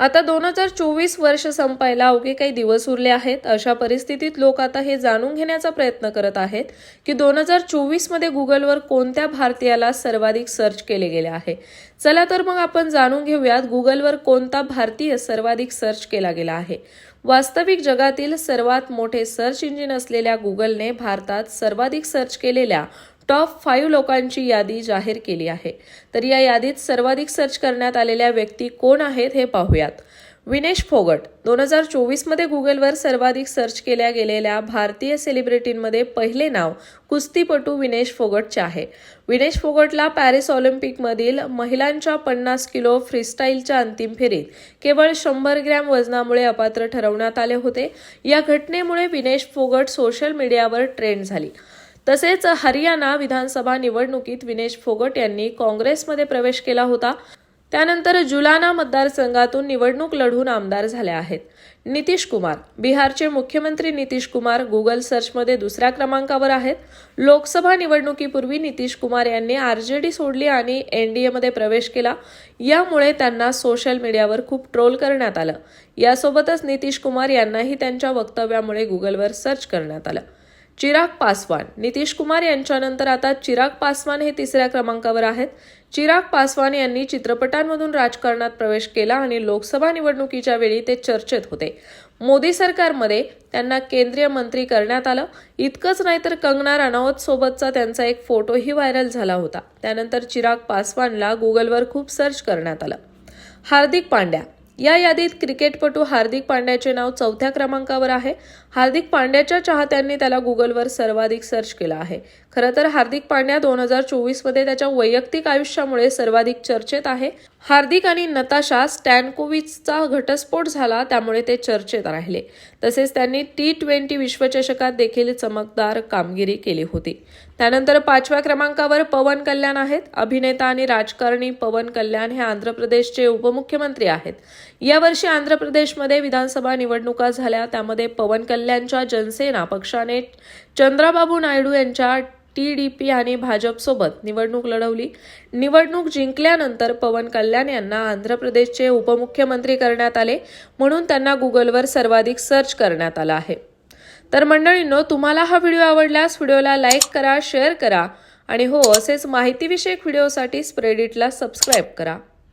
आता दोन हजार चोवीस वर्ष संपायला अवघे काही दिवस उरले आहेत. अशा परिस्थितीत लोक आता हे जाणून घेण्याचा प्रयत्न करत आहेत की दोन हजार चोवीसमध्ये गुगलवर कोणत्या भारतीयाला सर्वाधिक सर्च केले गेले आहे? चला तर मग आपण जाणून घेऊयात गुगलवर कोणता भारतीय सर्वाधिक सर्च केला गेला आहे. वास्तविक जगातील सर्वात मोठे सर्च इंजिन असलेल्या गुगलने भारतात सर्वाधिक सर्च केलेल्या टॉप फाईव्ह लोकांची यादी जाहीर केली आहे. तर या यादीत सर्वाधिक सर्च करण्यात आलेल्या व्यक्ती कोण आहेत हे पाहूयात. विनेश फोगट दोन हजार चोवीसमध्ये गुगलवर सर्वाधिक सर्च केल्या गेलेल्या भारतीय सेलिब्रिटींमध्ये पहिले नाव कुस्तीपटू विनेश फोगटचे आहे. विनेश फोगटला पॅरिस ऑलिम्पिकमधील महिलांच्या पन्नास किलो फ्रीस्टाईलच्या अंतिम फेरीत केवळ शंभर ग्रॅम वजनामुळे अपात्र ठरवण्यात आले होते. या घटनेमुळे विनेश फोगट सोशल मीडियावर ट्रेंड झाली. तसेच हरियाणा विधानसभा निवडणुकीत विनेश फोगट यांनी काँग्रेसमध्ये प्रवेश केला होता. त्यानंतर जुलाना मतदारसंघातून निवडणूक लढून आमदार झाले आहेत. नितीश कुमार बिहारचे मुख्यमंत्री नितीश कुमार गुगल सर्चमध्ये दुसऱ्या क्रमांकावर आहेत. लोकसभा निवडणुकीपूर्वी नितीश कुमार यांनी आरजेडी सोडली आणि एनडीएमध्ये प्रवेश केला. यामुळे त्यांना सोशल मीडियावर खूप ट्रोल करण्यात आलं. यासोबतच नितीश कुमार यांनाही त्यांच्या वक्तव्यामुळे गुगलवर सर्च करण्यात आलं. चिराग पासवान. नितीश कुमार यांच्यानंतर आता चिराग पासवान हे तिसऱ्या क्रमांकावर आहेत. चिराग पासवान यांनी चित्रपटांमधून राजकारणात प्रवेश केला आणि लोकसभा निवडणुकीच्या वेळी ते चर्चेत होते. मोदी सरकारमध्ये त्यांना केंद्रीय मंत्री करण्यात आलं. इतकंच नाही तर कंगना राणावत सोबतचा त्यांचा एक फोटोही व्हायरल झाला होता. त्यानंतर चिराग पासवानला गुगलवर खूप सर्च करण्यात आलं. हार्दिक पांड्या. या यादीत क्रिकेटपटू हार्दिक पांड्याचे नाव चौथ्या क्रमांकावर आहे. हार्दिक पांड्याच्या चाहत्यांनी त्याला गुगलवर सर्वाधिक सर्च केला आहे. खरं तर हार्दिक पांड्या दोन हजार चोवीसमध्ये त्याच्या वैयक्तिक आयुष्यामुळे सर्वाधिक चर्चेत आहे. हार्दिक आणि नताशा स्टॅनकोविचचा घटस्फोट झाला त्यामुळे ते चर्चेत राहिले. तसेच त्यांनी टी ट्वेंटी विश्वचषकात देखील चमकदार कामगिरी केली होती. त्यानंतर पाचव्या क्रमांकावर पवन कल्याण आहेत. अभिनेता आणि राजकारणी पवन कल्याण हे आंध्र प्रदेशचे उपमुख्यमंत्री आहेत. यावर्षी आंध्र प्रदेशमध्ये विधानसभा निवडणुका झाल्या. त्यामध्ये पवन कल्याणच्या जनसेना पक्षाने चंद्राबाबू नायडू यांच्या टी डी पी आणि भाजपसोबत निवडणूक लढवली. निवडणूक जिंकल्यानंतर पवन कल्याण यांना आंध्र प्रदेशचे उपमुख्यमंत्री करण्यात आले म्हणून त्यांना गुगलवर सर्वाधिक सर्च करण्यात आलं आहे. तर मंडळींनो तुम्हाला हा व्हिडिओ आवडल्यास व्हिडिओला लाईक करा शेअर करा आणि हो असेच माहितीविषयक व्हिडिओसाठी स्प्रेडिटला सबस्क्राईब करा.